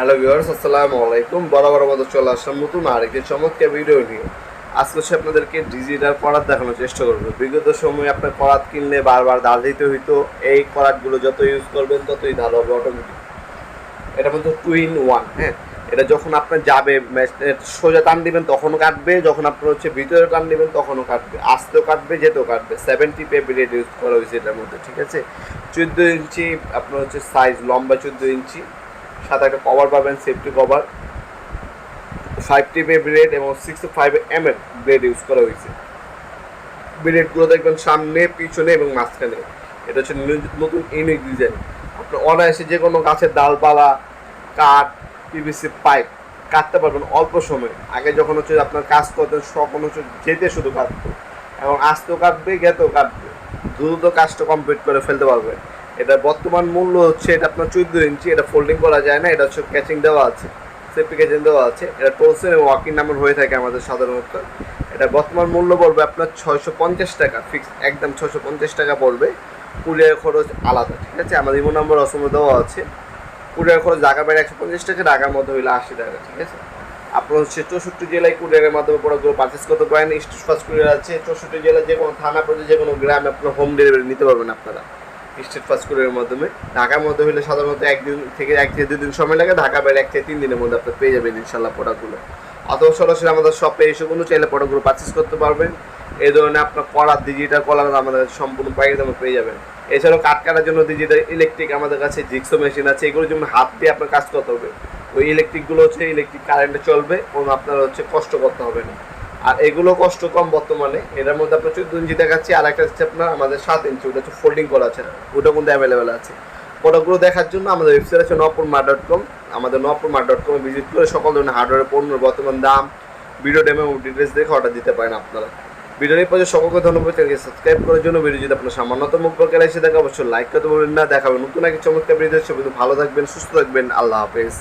Hello viewers আসসালামু আলাইকুম। বরাবর মতো চলে আসলাম নতুন আরেকটি চমৎকার ভিডিও নিয়ে। আজকে হচ্ছে আপনাদেরকে ডিজিটাল করাত দেখানোর চেষ্টা করব। বিগত সময়ে আপনার করাত কিনলে বারবার দাঁড় দিতে হইতো। এই করাতগুলো যত ইউজ করবেন, ততই দাঁড় হবে অটোমেটিক এটা মধ্যে টু ইন ওয়ান হ্যাঁ? এটা যখন আপনার যাবে সোজা টান দিবেন, তখনও কাটবে। যখন আপনার হচ্ছে ভিতরে টান দিবেন, তখনও কাটবে। আসতেও কাটবে, যেতেও কাটবে। সেভেন্টি পেপি রেট ইউজ করা হয়েছে এটার মধ্যে, ঠিক আছে? চোদ্দ ইঞ্চি, আপনার হচ্ছে সাইজ লম্বা চোদ্দ ইঞ্চি। সাথে একটা কভার পাবেন সেফটি কভার ফাইভ টিপে ব্লেড এবং সিক্স ফাইভ এম এর ব্লেড ইউজ করা হয়েছে। ব্লেডগুলো দেখবেন সামনে, পিছনে এবং মাঝখানে। এটা হচ্ছে নতুন ইউনিক ডিজাইন আপনার অনায়াসে যে কোনো গাছের ডালপালা, কাঠ পিভিসি পাইপ কাটতে পারবেন অল্প সময়ে। আগে যখন হচ্ছে আপনার কাজ করতেন, তখন হচ্ছে যেতে শুধু কাটতো। এবং আসতেও কাটবে, গেতেও কাটবে। দ্রুত কাজটা কমপ্লিট করে ফেলতে পারবে এটা বর্তমান মূল্য হচ্ছে, এটা আপনার চোদ্দ ইঞ্চি, এটা ফোল্ডিং করা যায় না, এটা হচ্ছে ক্যাচিং দেওয়া আছে সেফটি ক্যাচিং দেওয়া আছে, এটা টোলসেন এবং ওয়াকিং নাম্বার হয়ে থাকে আমাদের সাধারণত। এটা বর্তমান মূল্য পড়বে আপনার ছয়শো পঞ্চাশ টাকা ফিক্স একদম ছয়শো পঞ্চাশ টাকা পড়বে কুরিয়ার খরচ আলাদা, ঠিক আছে? আমাদের ইমো নাম্বার অসময় দেওয়া আছে কুরিয়ার খরচ ঢাকা বাইরে একশো পঞ্চাশ টাকা, ঢাকার মধ্যে হইলে আশি টাকা, ঠিক আছে? আপনার হচ্ছে চৌষট্টি জেলায় কুরিয়ারের মাধ্যমে প্রোডাক্টগুলো পারচেস করতে পারেন স্টেট ফার্স্ট কুরিয়ার আছে, চৌষট্টি জেলায় যে কোনো থানা পর্যায়ে যে কোনো গ্রামে আপনার হোম ডেলিভারি নিতে পারবেন আপনারা। স্টেট ফার্স্ট কুরিয়ারের মাধ্যমে। ঢাকার মধ্যে হলে সাধারণত একদিন থেকে এক থেকে দুই দিন সময় লাগে। ঢাকা বাইরে এক থেকে তিন দিনের মধ্যে আপনি পেয়ে যাবেন ইনশাল্লাহ প্রোডাক্টগুলো অথবা সরাসরি আমাদের শপে এসে কোনো চাইলে প্রোডাক্টগুলো পারচেস করতে পারবেন। এই ধরনের আপনার কলার ডিজিটাল কলার আমাদের সম্পূর্ণ পাইয়ে দামে পেয়ে যাবেন। এছাড়াও কাঠ কাটার জন্য ডিজিটাল ইলেকট্রিক আমাদের কাছে জিক্সো মেশিন আছে। এগুলো যেমন হাত দিয়ে আপনার কাজ করতে হবে, ওই ইলেকট্রিকগুলো হচ্ছে ইলেকট্রিক কারেন্টে চলবে কোনো আপনার হচ্ছে কষ্ট করতে হবে না। আর এগুলো কষ্ট কম বর্তমানে। এটার মধ্যে আপনার চোদ্দ ইঞ্চি দেখাচ্ছি, আর একটা হচ্ছে আপনার আমাদের সাত ইঞ্চি, ওটা হচ্ছে ফোল্ডিং করা আছে ওটা কিন্তু অ্যাভেলেবেল আছে। প্রোডাক্টগুলো দেখার জন্য আমাদের ওয়েবসাইট আছে নপুর মা ডট কম আমাদের নপুর মা ডট কমে ভিজিট করে সকল ধরনের হার্ডওয়্যার পণ্যের বর্তমান দাম ভিডিও ডেমো ডিটেলস দেখে অর্ডার দিতে পারেন আপনারা। ভিডিওর পর্যায়ে সকলকে ধন্যবাদ, চ্যানেলকে সাবস্ক্রাইব করার জন্য ভিডিও যদি আপনার সামান্যতম উপকার এসে থাকে অবশ্যই লাইক করতে বলবেন না। দেখাবেন নতুন এক চমৎকার ভিডিও ছবি ভালো থাকবেন, সুস্থ থাকবেন। আল্লাহ হাফেজ।